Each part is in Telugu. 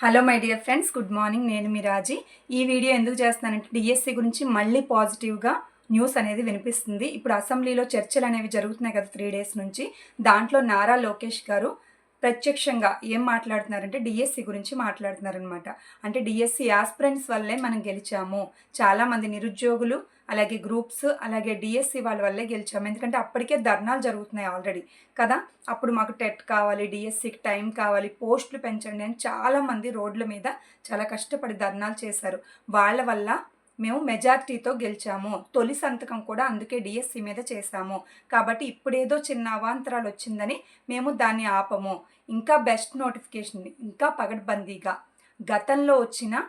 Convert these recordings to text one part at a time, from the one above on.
Hello my dear friends good morning. నేను మీ రాజీ. ఈ వీడియో ఎందుకు చేస్తున్నానంటే డిఎస్సి గురించి మళ్ళీ పాజిటివ్గా న్యూస్ అనేది వినిపిస్తుంది. ఇప్పుడు అసెంబ్లీలో చర్చలు అనేవి జరుగుతున్నాయి కదా త్రీ డేస్ నుంచి. దాంట్లో నారా లోకేష్ గారు ప్రత్యక్షంగా ఏం మాట్లాడుతున్నారంటే డిఎస్సి గురించి మాట్లాడుతున్నారనమాట అంటే డిఎస్సి యాస్పిరెంట్స్ వల్లే మనం గెలిచాము. చాలామంది నిరుద్యోగులు అలాగే గ్రూప్స్ అలాగే డిఎస్సి వాళ్ళ వల్లే గెలిచాము ఎందుకంటే అప్పటికే ధర్నాలు జరుగుతున్నాయి ఆల్రెడీ. కదా? అప్పుడు మాకు టెట్ కావాలి డిఎస్సికి టైం కావాలి పోస్టులు పెంచండి అని చాలామంది రోడ్ల మీద చాలా కష్టపడి ధర్నాలు చేశారు. వాళ్ళ వల్ల మేము మెజార్టీతో గెలిచాము. తొలి సంతకం కూడా అందుకే డిఎస్సి మీద చేశాము. కాబట్టి ఇప్పుడేదో చిన్న అవాంతరాలు వచ్చిందని మేము దాన్ని ఆపము. ఇంకా బెస్ట్ నోటిఫికేషన్ ఇంకా పగడ్బందీగా. గతంలో వచ్చిన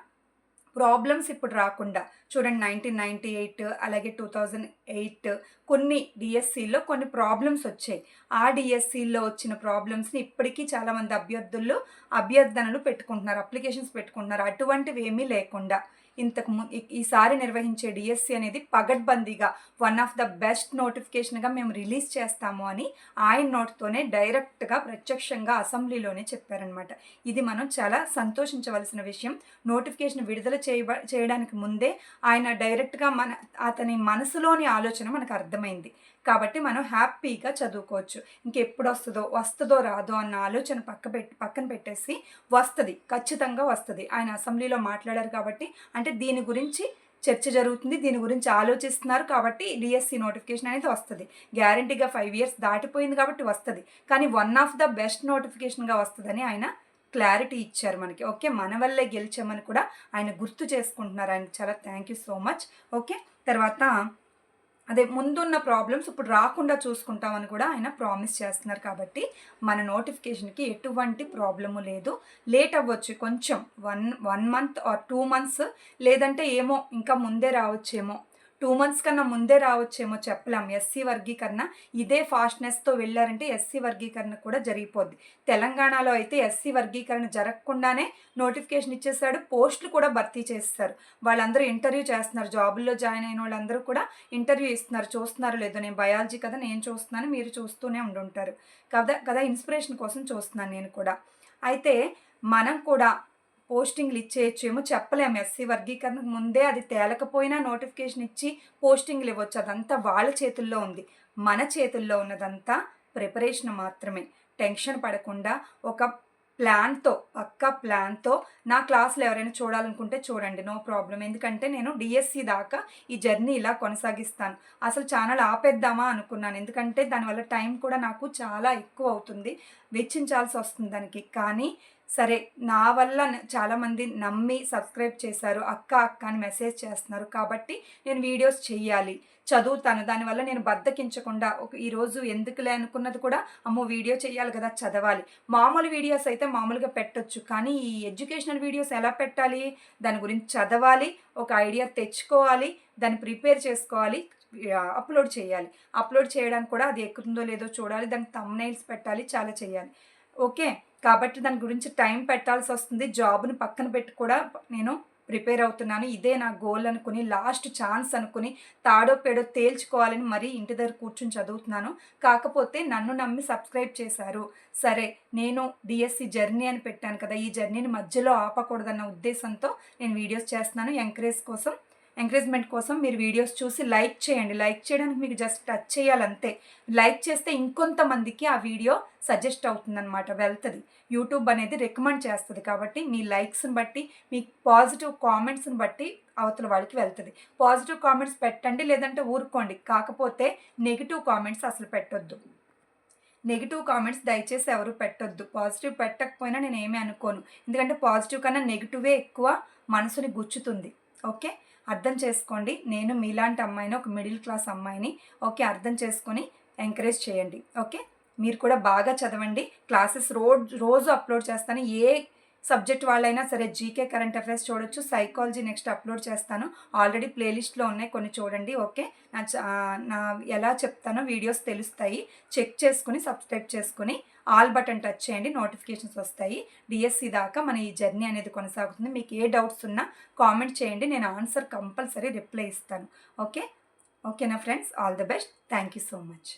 ప్రాబ్లమ్స్ ఇప్పుడు రాకుండా చూడండి నైన్టీన్ నైంటీ ఎయిట్ అలాగే టూ థౌజండ్ ఎయిట్ కొన్ని డిఎస్సిలో కొన్ని ప్రాబ్లమ్స్ వచ్చాయి. ఆ డిఎస్సిలో వచ్చిన ప్రాబ్లమ్స్ని ఇప్పటికీ చాలామంది అభ్యర్థులు అభ్యర్థనలు పెట్టుకుంటున్నారు అప్లికేషన్స్ పెట్టుకుంటున్నారు. అటువంటివి ఏమీ లేకుండా ఇంతకు ఈసారి నిర్వహించే డిఎస్సి అనేది పగడ్బందీగా వన్ ఆఫ్ ద బెస్ట్ నోటిఫికేషన్గా మేము రిలీజ్ చేస్తాము అని ఆయన నోట్తోనే డైరెక్ట్గా ప్రత్యక్షంగా అసెంబ్లీలోనే చెప్పారనమాట ఇది మనం చాలా సంతోషించవలసిన విషయం. నోటిఫికేషన్ విడుదల చేయబ చేయడానికి ముందే ఆయన డైరెక్ట్గా మన అతని మనసులోని ఆలోచన మనకు అర్థమైంది. కాబట్టి మనం హ్యాపీగా చదువుకోవచ్చు. ఇంకెప్పుడు వస్తుందో వస్తుందో రాదో అన్న ఆలోచన పక్క పెట్టి పక్కన పెట్టేసి వస్తుంది. ఖచ్చితంగా వస్తుంది. ఆయన అసెంబ్లీలో మాట్లాడారు కాబట్టి అంటే దీని గురించి చర్చ జరుగుతుంది దీని గురించి ఆలోచిస్తున్నారు కాబట్టి డిఎస్సి నోటిఫికేషన్ అనేది వస్తుంది. గ్యారంటీగా ఫైవ్ ఇయర్స్ దాటిపోయింది కాబట్టి వస్తుంది. కానీ వన్ ఆఫ్ ద బెస్ట్ నోటిఫికేషన్గా వస్తుందని ఆయన క్లారిటీ ఇచ్చారు మనకి. ఓకే మన వల్లే గెలిచామని కూడా ఆయన గుర్తు చేసుకుంటున్నారు. ఆయన చాలా thank you so much okay తర్వాత అదే ముందున్న ప్రాబ్లమ్స్ ఇప్పుడు రాకుండా చూసుకుంటామని కూడా ఆయన ప్రామిస్ చేస్తున్నారు కాబట్టి మన నోటిఫికేషన్కి ఎటువంటి ప్రాబ్లము లేదు. లేట్ అవ్వచ్చు కొంచెం. One one month or two months లేదంటే ఏమో ఇంకా ముందే రావచ్చేమో. టూ మంత్స్ కన్నా ముందే రావచ్చేమో చెప్పలేం. ఎస్సీ వర్గీకరణ ఇదే ఫాస్ట్నెస్తో వెళ్ళారంటే ఎస్సీ వర్గీకరణ కూడా జరిగిపోద్ది. తెలంగాణలో అయితే ఎస్సీ వర్గీకరణ జరగకుండానే నోటిఫికేషన్ ఇచ్చేసాడు పోస్టులు కూడా భర్తీ చేస్తారు వాళ్ళందరూ ఇంటర్వ్యూ చేస్తున్నారు. జాబుల్లో జాయిన్ అయిన వాళ్ళందరూ కూడా ఇంటర్వ్యూ ఇస్తున్నారు. చూస్తున్నారు లేదో నేను బయాలజీ కదా నేను చూస్తున్నాను మీరు చూస్తూనే ఉండుంటారు. కదా కదా ఇన్స్పిరేషన్ కోసం చూస్తున్నాను నేను కూడా. అయితే మనం కూడా పోస్టింగ్లు ఇచ్చేయచ్చేమో చెప్పలేము ఎస్సీ వర్గీకరణకు ముందే అది తేలకపోయినా నోటిఫికేషన్ ఇచ్చి పోస్టింగ్లు ఇవ్వచ్చు. అదంతా వాళ్ళ చేతుల్లో ఉంది. మన చేతుల్లో ఉన్నదంతా ప్రిపరేషన్ మాత్రమే. టెన్షన్ పడకుండా ఒక ప్లాన్తో పక్క ప్లాన్తో నా క్లాసులు ఎవరైనా చూడాలనుకుంటే చూడండి. నో ప్రాబ్లం ఎందుకంటే నేను డిఎస్సి దాకా ఈ జర్నీ ఇలా కొనసాగిస్తాను. అసలు ఛానల్ ఆపేద్దామా అనుకున్నాను. ఎందుకంటే దానివల్ల టైం కూడా నాకు చాలా ఎక్కువ అవుతుంది. వెచ్చించాల్సి వస్తుంది దానికి. కానీ సరే నా వల్ల చాలామంది నమ్మి సబ్స్క్రైబ్ చేశారు. అక్క అక్క అని మెసేజ్ చేస్తున్నారు. కాబట్టి నేను వీడియోస్ చెయ్యాలి. చదువుతాను దానివల్ల నేను బద్దకించకుండా ఒక ఈరోజు ఎందుకులే అనుకున్నది కూడా అమ్మో వీడియో చేయాలి కదా చదవాలి. మామూలు వీడియోస్ అయితే మామూలుగా పెట్టొచ్చు. కానీ ఈ ఎడ్యుకేషనల్ వీడియోస్ ఎలా పెట్టాలి? దాని గురించి చదవాలి ఒక ఐడియా తెచ్చుకోవాలి దాన్ని ప్రిపేర్ చేసుకోవాలి అప్లోడ్ చేయాలి అప్లోడ్ చేయడానికి కూడా అది ఎక్కుతుందో లేదో చూడాలి దానికి తమ్నైల్స్ పెట్టాలి చాలా చేయాలి ఓకే? కాబట్టి దాని గురించి టైం పెట్టాల్సి వస్తుంది. జాబ్ని పక్కన పెట్టి కూడా నేను ప్రిపేర్ అవుతున్నాను. ఇదే నా గోల్ అనుకుని లాస్ట్ ఛాన్స్ అనుకుని తాడో పేడో తేల్చుకోవాలని మరీ ఇంటి దగ్గర కూర్చుని చదువుతున్నాను. కాకపోతే నన్ను నమ్మి సబ్స్క్రైబ్ చేశారు. సరే నేను డిఎస్సి జర్నీ అని పెట్టాను కదా ఈ జర్నీని మధ్యలో ఆపకూడదన్న ఉద్దేశంతో నేను వీడియోస్ చేస్తున్నాను. ఎంకరేజ్ కోసం ఎంకరేజ్మెంట్ కోసం మీరు వీడియోస్ చూసి లైక్ చేయండి. లైక్ చేయడానికి మీకు జస్ట్ టచ్ చేయాలంతే లైక్ చేస్తే ఇంకొంతమందికి ఆ వీడియో సజెస్ట్ అవుతుందన్నమాట వెళ్తుంది. యూట్యూబ్ అనేది రికమెండ్ చేస్తుంది కాబట్టి మీ లైక్స్ని బట్టి మీ పాజిటివ్ కామెంట్స్ని బట్టి అవతల వాళ్ళకి వెళ్తుంది. పాజిటివ్ కామెంట్స్ పెట్టండి లేదంటే ఊరుకోండి. కాకపోతే నెగిటివ్ కామెంట్స్ అసలు పెట్టొద్దు. నెగిటివ్ కామెంట్స్ దయచేసి ఎవరు పెట్టొద్దు. పాజిటివ్ పెట్టకపోయినా నేను ఏమీ అనుకోను. ఎందుకంటే పాజిటివ్ కన్నా నెగిటివే ఎక్కువ మనసుని గుచ్చుతుంది. ఓకే? అర్థం చేసుకోండి. నేను మీలాంటి అమ్మాయిని ఒక మిడిల్ క్లాస్ అమ్మాయిని ఓకే అర్థం చేసుకొని ఎంకరేజ్ చేయండి. ఓకే? మీరు కూడా బాగా చదవండి. క్లాసెస్ రోజు రోజు అప్లోడ్ చేస్తాను. ఏ సబ్జెక్ట్ వాళ్ళైనా సరే జీకే కరెంట్ అఫైర్స్ చూడొచ్చు. సైకాలజీ నెక్స్ట్ అప్లోడ్ చేస్తాను. ఆల్రెడీ ప్లేలిస్ట్లో ఉన్నాయి కొన్ని చూడండి ఓకే? నా నా ఎలా చెప్తానో వీడియోస్ తెలుస్తాయి. చెక్ చేసుకుని సబ్స్క్రైబ్ చేసుకుని ఆల్ బటన్ టచ్ చేయండి నోటిఫికేషన్స్ వస్తాయి. డిఎస్సి దాకా మన ఈ జర్నీ అనేది కొనసాగుతుంది. మీకు ఏ డౌట్స్ ఉన్నా కామెంట్ చేయండి నేను ఆన్సర్ కంపల్సరీ రిప్లై ఇస్తాను. ఓకే? ఓకేనా friends? All the best. Thank you so much.